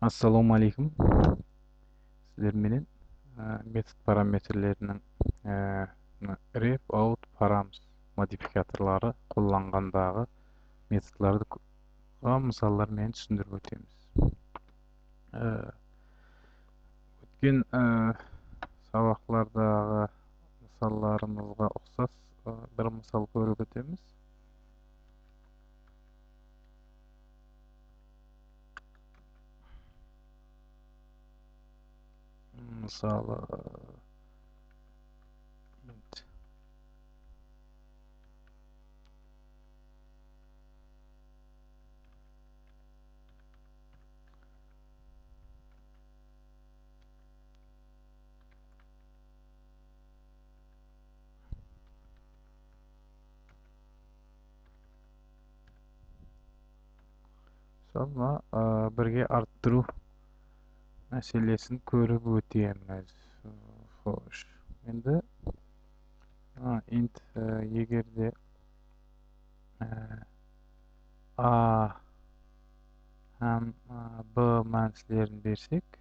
Assalamu алейкум. Сіздер менен метод параметрлерінің ref out params модификаторлары қолданғандағы методтарды мысалдар менен түсіндіріп өтеміз. Өткен сабақлардағы мысалларымызға ұқсас бір мысал көріп өтеміз. Мысалы мына бірге арттыру мәселесін көріп өтеміз хош енді int егер де a һәм b мәнсілерін берсек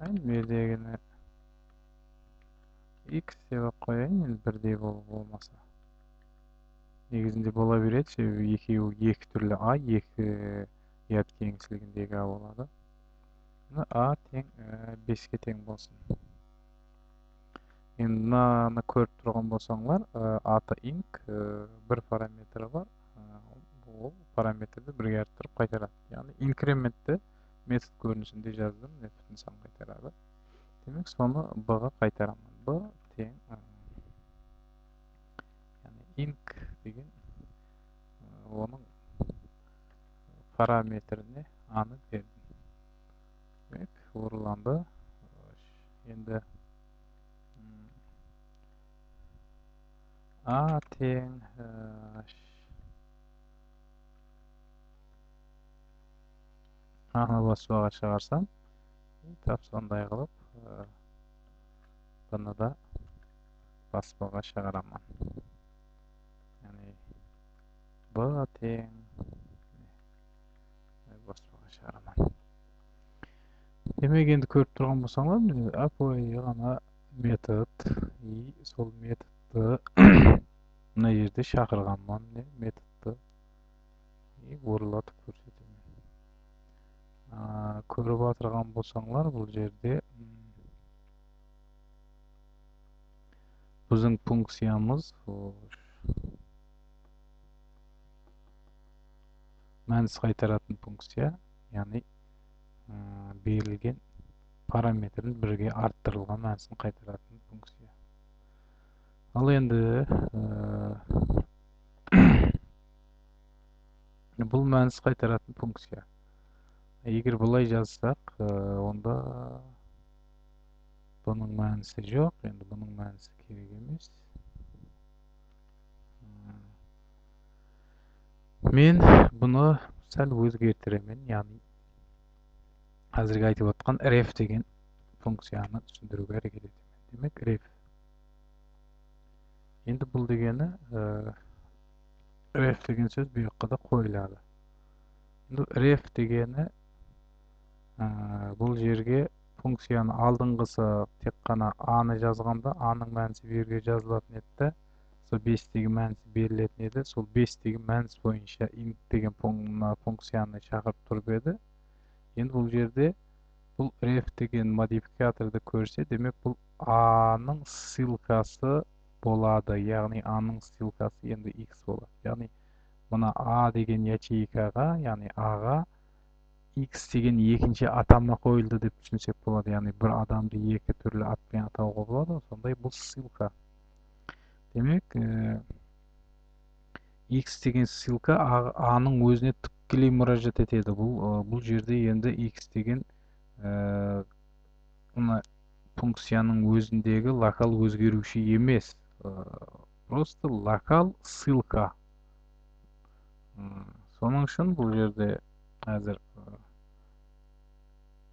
бердегіні x деп қояйын енді бірдей болмаса негізінде бола береді себебі екеуі екі түрлі а екі ұят кеңістігіндегі а болады а тең беске тең болсын енді мынаны көріп тұрған болсаңдар аты инк бір параметрі бар ол параметрді бірге арттырып қайтарады яғни инкрементті метод көрінісінде жаздым метод нысан қайтарады демек соны б ға қайтарамын б тең инк деген оның параметріне аны бердім демек ұрланды енді а тең аны баспаға шығарсам тап сондай қылып бұны да баспаға шығарамын яғни б тең демек енді көріп тұрған болсаңдар апой ғана метод и сол методты мына жерде шақырғанмын методты и орылатып көрсетемін көріп отырған болсаңдар бұл жерде біздің функциямыз мәнс қайтаратын функция яғни берілген параметрдің бірге арттырылған мәнісін қайтаратын функция. Ал енді бұл мәніс қайтаратын функция. Егер бұлай жазсақ онда бұның мәнісі жоқ енді бұның мәнісі керек емес. Мен бұны сәл өзгертіремін яғни қазіргі айтып отқан ref деген функцияны түсіндіруге әрекет етемін. Демек ref енді бұл дегені ref деген сөз бұл жаққа да қойылады. Енді ref дегені бұл жерге функцияны алдыңғысы тек қана аны жазғанда аның мәнісі берге жазылатын еді сол бестегі мәнісі берілетін еді сол бестегі мәніс бойынша int деген функцияны шақырып тұрып еді енді бұл жерде бұл ref деген модификаторды көрсе демек бұл аның ссылкасы болады яғни аның ссылкасы енді x болады яғни мына а деген ячейкаға яғни аға x деген екінші атама қойылды деп түсінсек болады яғни бір адамды екі түрлі атпен атауға болады сондай бұл ссылка демек x деген ссылка аның өзіне тікелей мұражат етеді. Бұл бұл жерде енді x деген мына функцияның өзіндегі локал өзгеруші емес. Просто локал ссылка. Соның үшін бұл жерде қазір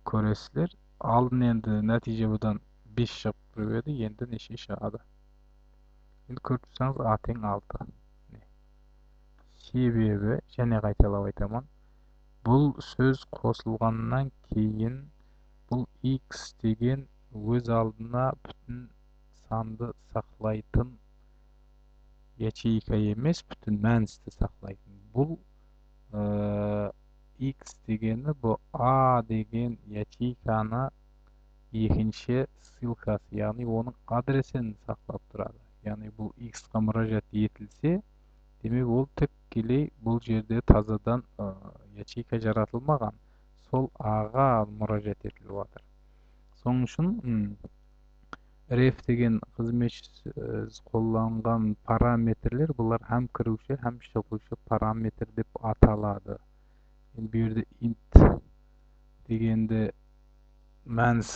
көресіздер. Алдын енді нәтиже бұдан 5 шығып тұрып еді енді неше шығады енді көріп тұрсаңыз а тең алты себебі және қайталап айтамын бұл сөз қосылғаннан кейін бұл x деген өз алдына бүтін санды сақлайтын ячейка емес бүтін мәністі сақлайтын бұл x дегені бұл a деген ячейканы екінші ссылкасы яғни оның адресін сақтап тұрады яғни бұл x қа мұражат етілсе демек ол тікелей бұл жерде тазадан ячейка жаратылмаған. Сол аға мұражат етіліп жатыр соның үшін ref деген қызметші қолданған параметрлер бұлар һәм кіруші һәм шығушы параметр деп аталады. Енді бұл жерде int дегенді мәнс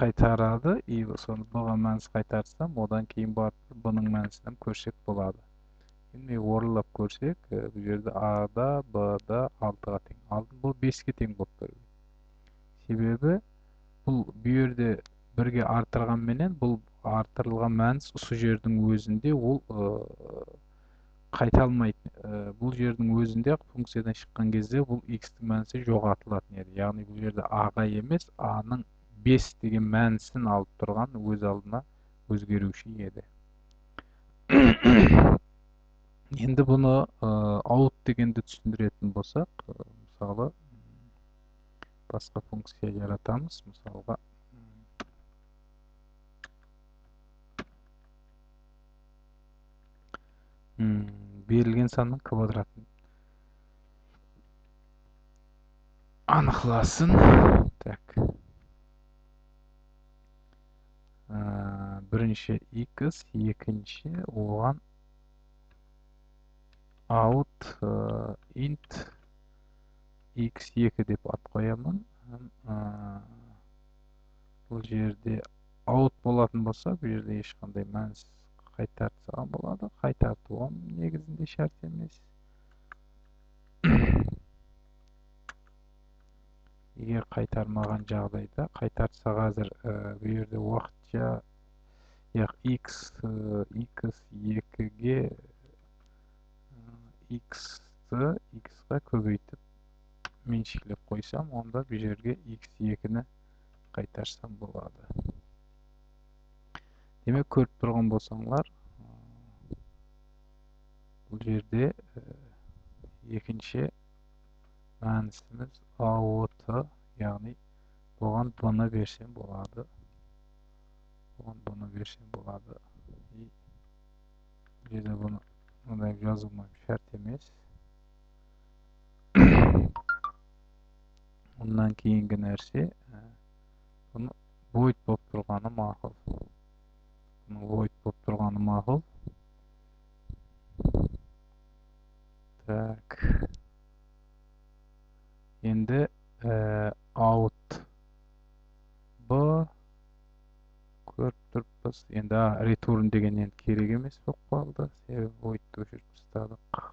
қайтарады и соны бұған мәнс қайтарсам одан кейін барып бұның мәнісін көрсек болады. Енді орылап көрсек бұл жерде а да б да алтыға тең. Алдын бұл беске тең болып тұр. Себебі бұл бұл жерде бірге арттырғанменен бұл арттырылған мәнс осы жердің өзінде ол қайталмайды бұл жердің өзінде функциядан шыққан кезде бұл x-тің мәнісі жоғалтылатын еді. Яғни бұл жерде а-ға емес а-ның бес деген мәнісін алып тұрған өз алдына өзгеруші еді. Енді бұны аут дегенді түсіндіретін болсақ мысалы басқа функция жаратамыз мысалға берілген санның квадратын анықласын так. Бірінші x екінші оған out int x2 деп ат қоямын. Бұл жерде out болатын болса бұл жерде ешқандай мәнсіз қайтартсам болады. Қайтартуым негізінде шарт емес. Егер қайтармаған жағдайда қайтарса қазір бұл жерде уақытша яғни x x екіге x-ті x-ға көбейтіп меншіктеп қойсам онда бұл жерге x екіні қайтарсам болады. Демек көріп тұрған болсаңлар бұл жерде екінші мәнісіміз аот яғни бұған бұны берсем болады. Бұған бұны берсем болады и жерде бұны мындай жазылмай шарт емес ондан кейінгі нәрсе бұны void болып тұрғаны мақұл void болып тұрғаны мақұл так. Енді out b енді return деген енді керек емес болып қалды себебі voidты өшіріп тастадық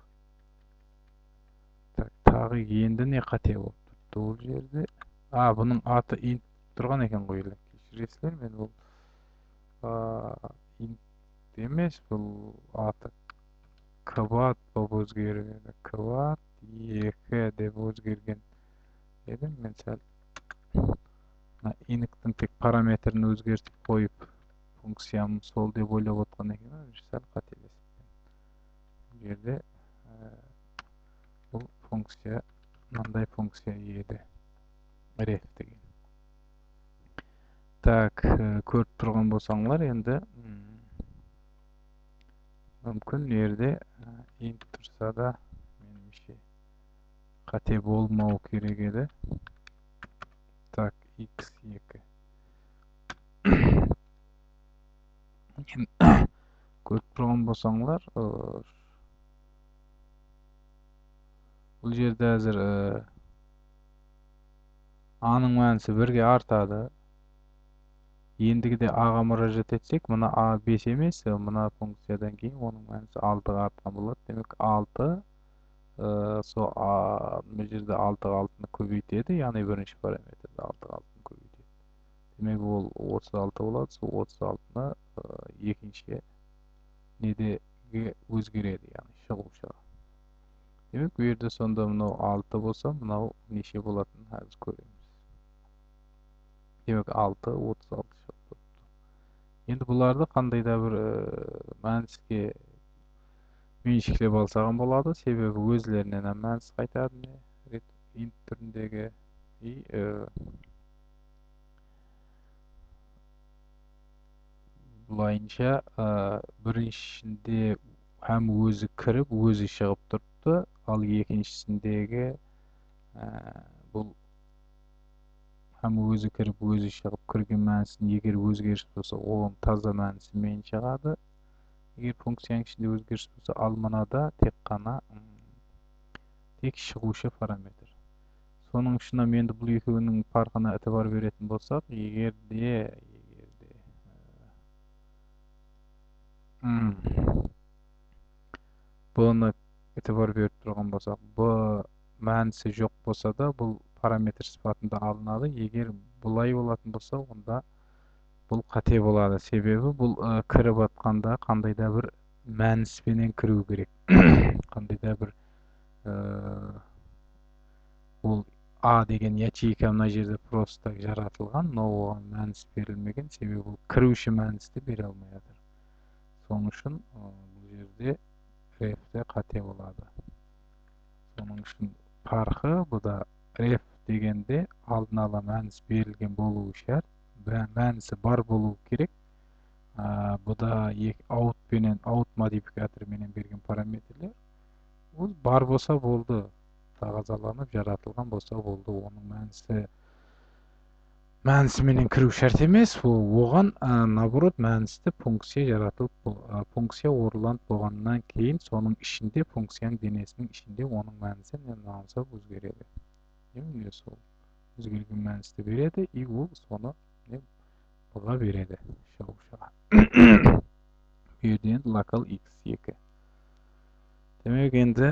так тағы енді не қате болып тұрды ол жерде а бұның аты int тұрған екен ғой кешіресіздер мен бұл int емес бұл аты квад болып өзгереді квад екі деп өзгерген еді мен сәл мына инктің тек параметрін өзгертіп қойып функциям сол деп ойлап отқан екенмін сәл қателесіппін бұл жерде бұл функция мынандай функция еді ref деген так көріп тұрған болсаңлар енді мүмкін жерде int тұрса да меніңше қате болмау керек еді так x2 көріп тұрған болсаңлар бұл жерде әзір аның мәнісі бірге артады ендігіде аға мұражат етсек мына а 5 емес мына функциядан кейін оның мәнісі алтыға артқан болады демек алты сол бұл жерде алтыға алтыны көбейтеді яғни бірінші параметрді алтыға көбейтеді демек ол отыз алты болады сол отыз алтыны екінші недеге өзгереді яғни шығушыға демек бұл жерде сонда мынау алты болса мынау неше болатынын қазір көреміз демек алты отыз алты шығып тұрыпты енді бұларды қандай да бір мәніске меншіктеп алсаған болады себебі өзлерінен мәніс қайтады int түріндегі и былайынша біріншісінде һәм өзі кіріп өзі шығып тұрыпты. Ал екіншісіндегі бұл һәм өзі кіріп өзі шығып кірген мәнісін егер өзгеріс болса оның таза мәнісімен шығады. Егер функцияның ішінде өзгеріс болса ал мынада тек қана тек шығушы параметр. Соның ішінен енді бұл екеуінің farқына e'tibor беретін болсақ егер де бұны e'tibor беріп тұрған болсақ б мәнісі жоқ болса да бұл параметр сипатында алынады егер бұлай болатын болса онда бұл қате болады себебі бұл ә, кіріп жатқанда қандай да бір мәніспенен кіру керек қандай да бір ә, ол а деген ячейка мына жерде просто жаратылған но оған мәніс берілмеген себебі бұл кіруші мәністі бере алмай соның үшін бұл жерде рефте қате болады. Соның үшін парқы бұда реф дегенде алдын ала мәніс берілген болуы шарт. Мәнісі бар болу керек. Ә, бұда аут модификатор менен берген параметрлер. Ол бар болса болды тағазаланып жаратылған болса болды. Оның мәнісі мәнісіменен кіру шарт емес оған наоборот мәністі функция жаратылып функция орланып болғаннан кейін соның ішінде функцияның денесінің ішінде оның мәнісі не намысап өзгереді. Не сол өзгерген мәністі береді и ол соны бұға береді. Шығушыға бұл жерден локал x екі. Демек енді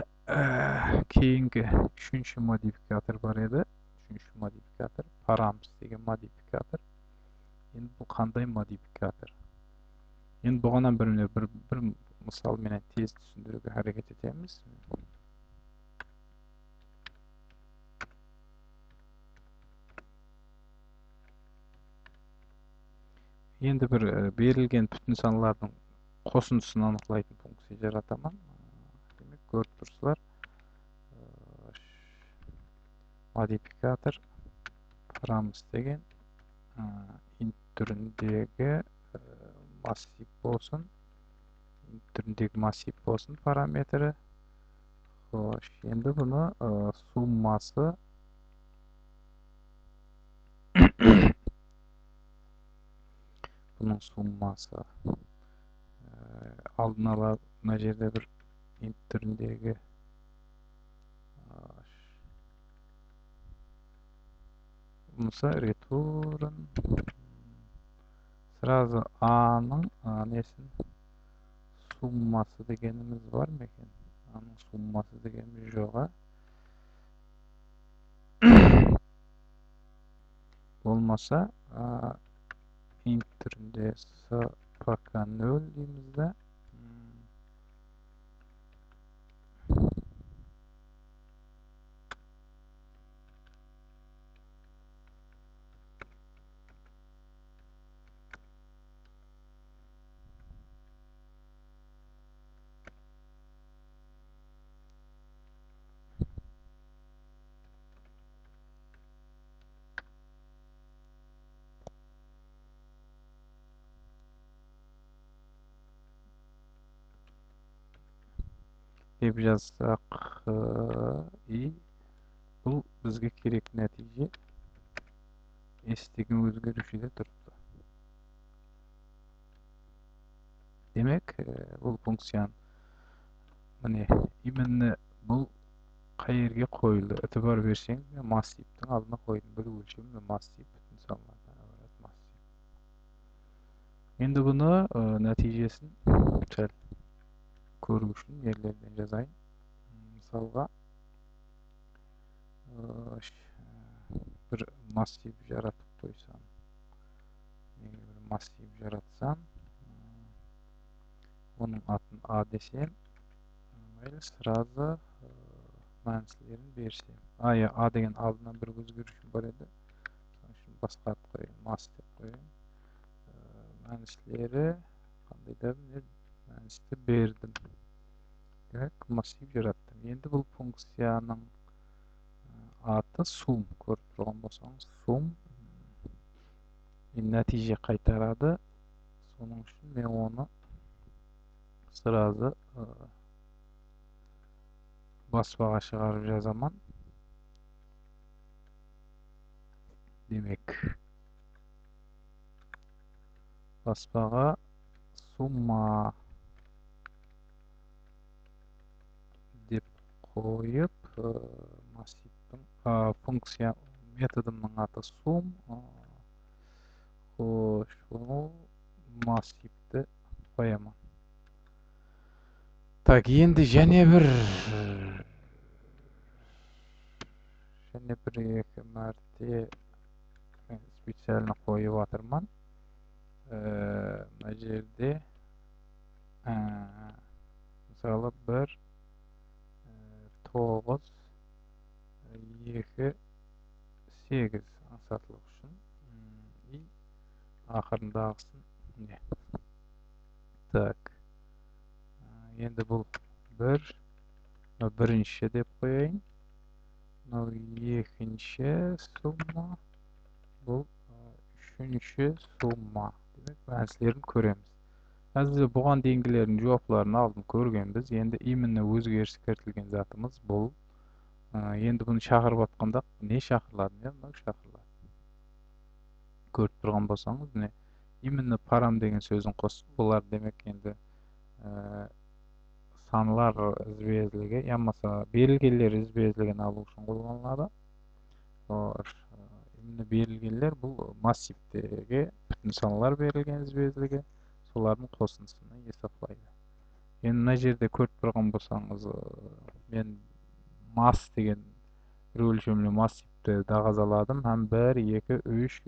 кейінгі үшінші модификатор бар еді үшінші модификатор парамс деген модификатор енді бұл қандай модификатор енді бұғанан бір, бір, бір мысалменен тез түсіндіруге әрекет етеміз енді бір берілген бүтін саналардың қосындысын анықтайтын функция жаратамын демек көріп тұрсыздар модификатор парамыз деген int түріндегі массив болсын түріндегі массив болсын параметрі хош енді бұны суммасы бұның суммасы алдын ала мына жерде бір int түріндегі болмаса return сразу аның несін суммасы дегеніміз бар ма екен аның суммасы дегеніміз жоқ а болмаса int түрінде с пока нөл деп жазсақ и бұл бізге керек нәтиже s деген өзгерушіде тұрыпты демек бұл функцияны міне именно бұл қай жерге қойылды e'tibor берсең массивтің алдына қойдым бір өлшемі массив массив енді бұны нәтижесін сәл көру үшін нелерден жазайын. Мысалға бір массив жаратып қойсам бір массив жаратсам оның атын а десем сразу мәнісілерін берсем. А иә а деген алдынан бір өзгерушім бар еді. Соның үшін басқартып қояйын масс деп қояйын. Мәністілері қандай да бердім демек массив жараттым енді бұл функцияның аты сум көріп тұрған болсаңыз сум нәтиже қайтарады соның үшін мен оны сразу баспаға шығарып жазаман демек баспаға сумма деп қойып массивтің функция методымның аты сум xo'sh massivni qo'yaman так енді және бір және бір екі мәрте специально қойып жатырмын мына жерде мысалы бір тоғыз екі сегіз аңсатылық үшін и ақырындағысын не так енді бұл бір бірінші деп қояйын мынау екінші сумма бұл үшінші сумма демек көреміз қазір бұған дейінгілердің жауаптарын алдын көргенбіз енді именно өзгеріс кіртілген затымыз бұл енді бұны шақырып жатқанда не шақырылады иә мынау шақырылады көріп тұрған болсаңыз міне именно парам деген сөзін қосып бұлар демек енді санлар ізбезілігі я болмаса берілгендер алу үшін қолданылады именно берілгендер бұл массивтегі бүтін саналар берілген ізбезілігі солардың қосындысына есептеледі енді мына жерде көріп тұрған болсаңыз мен масс деген бір өлшемлі массивті дағазаладым һәм бір екі үш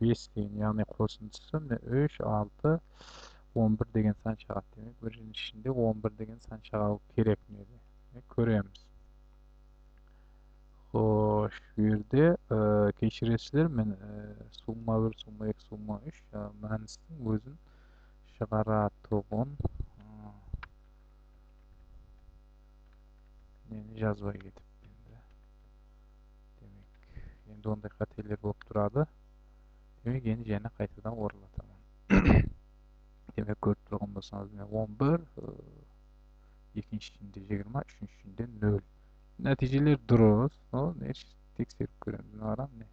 бес деген яғни қосындысы міне үш алты 11 деген сан шығады демек бірінің ішінде 11 деген сан шығу керек міне көреміз. Xo'sh bu yerda kechirasizlar men summa bir summa ikki summa uch мәністің өзін шығаратұғын нені жазбай кетіп енді. Демек енді ондай қателер болып тұрады. Демек енді және қайтадан оралатамын демек көріп тұрған болсаңыз он бір екіншісінде жиырма үшіншісінде нөл. Нәтижелер дұрыс. Тексеріп көреміз мына міне.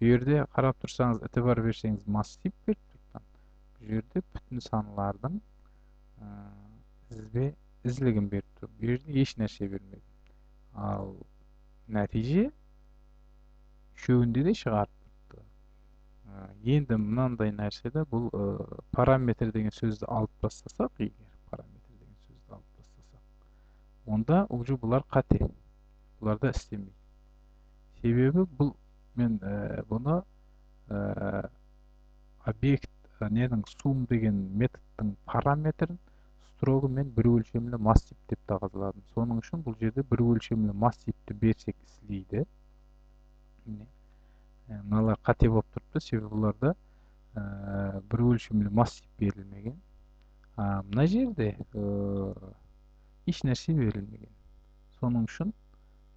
Бұл жерде қарап тұрсаңыз ітібар берсеңіз массив бұл жерде бүтін санлардың ізбе ізлігін беріп тұр бұл жерде еш нәрсе бермеді ал нәтиже үшеуінде де шығарып енді мынандай нәрседе бұл параметр деген сөзді алып тастасақ егер параметр деген сөзді алып тастасақ онда уже бұлар қате бұларда істемейді себебі бұл мен бұны объект ненің сум деген методтың параметрін строго мен бір өлшемлі массив деп тағазаладым соның үшін бұл жерде бір өлшемлі массивті берсек істейді мыналар қате болып тұрыпты. Себебі бұларда бір өлшемлі массив берілмеген. Мына жерде еш нәрсе берілмеген. Соның үшін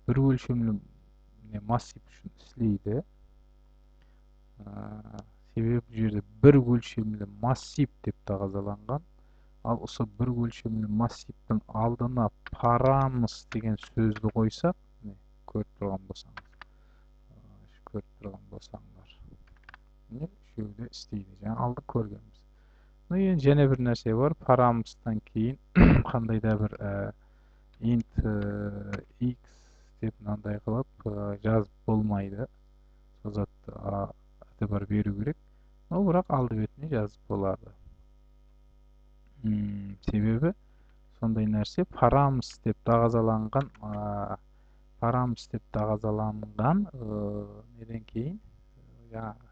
бір өлшемлі массив үшін істейді себебі бұл жерде бір өлшемлі массив деп тағазаланған. Ал осы бір өлшемлі массивтің алдына парамыз деген сөзді қойсақ көріп тұрған болсаңыз көріп тұрған болсаңдар міне үшеуі істейді. Жаңа алдық көргенбіз. Ну енді және бір нәрсе бар парамыстан кейін қандай да бір int x деп мынандай қылып жазып болмайды. Сол затты бар беру керек но бірақ алды бетіне жазып болады себебі сондай нәрсе парамс деп тағазаланған парамс деп тағазаланған неден кейін жаңағы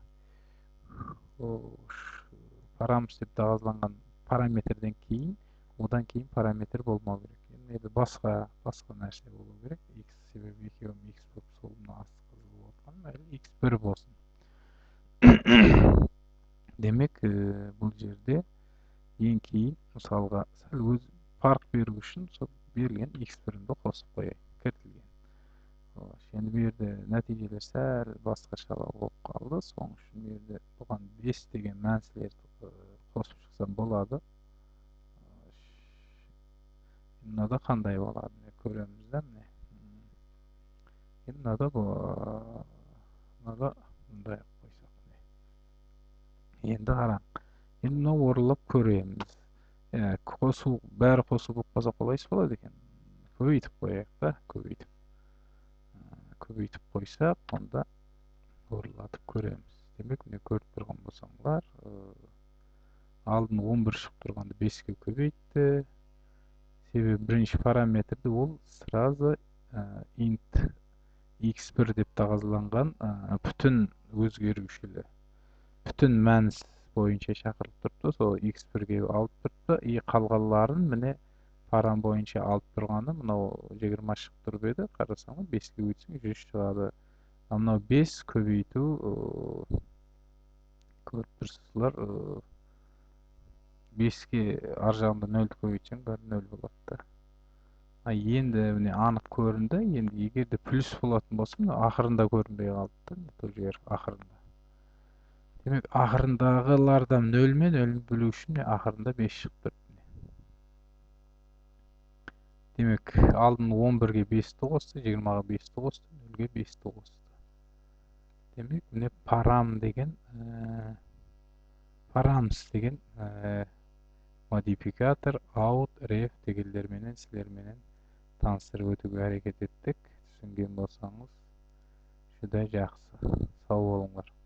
парамс деп тағазаланған параметрден кейін одан кейін параметр болмау керек енді басқа басқа нәрсе болу керек x себеби экөөм x болуп сол мына мейли x бир болсун демек бул жерде эң кийин мисалга сәл өз фарк берүү үчүн ошол берилген x биримди косуп коеюн киргизилген эми бул жерде натыйжалар сәл башкачараак болуп калды ошон үчүн бул жерде буга беш деген маанилерди косуп чыксам болот мынада кандай болот көрөмүз да мына эми мынада мынада мындай койсок эми караң эми мына оорулап көрөбүз косуу баары косуу болуп калса калайчы болот экен көбөйтүп коелук да көбөйтүп көбөйтүп койсок анда оорулатып көрөбүз демек мына көрүп турган болсоңуздар алдын он бир чыгып турганды бешке көбөйттү себеби биринчи параметрди бул сразу int x бир деп тагазланган бүтүн өзгөрүш эле бүтүн маанис боюнча чакырылып турупту ошол x бирге алып турупту и калганларын міне парам боюнча алып турганы мынау жыйырма чыгып турбайбы карасаңыз бешке көбөйтсөң жүз чыгады а мынау беш көбөйтүү көрүп турсуздар бешке ар жагында нөлдү көбөйтсөң баары нөл болот да а эndi міне анық көрүндү эndi эгерде плюс болотун болсо мына акырында көрүнбөй калды да бул жер акырында нөл менен нөлдү бөлүү үчүн акырында беш чыгып турат демек алдын он бирге бешти косту жыйырмага бешти косту нөлгө бешти косту демек мына парам деген парамс деген модификатор аут реф дегендер менен силер менен тааныштырып өтүүгө аракет эттик түшүнгөн болсоңуз juda жакшы сау болуңар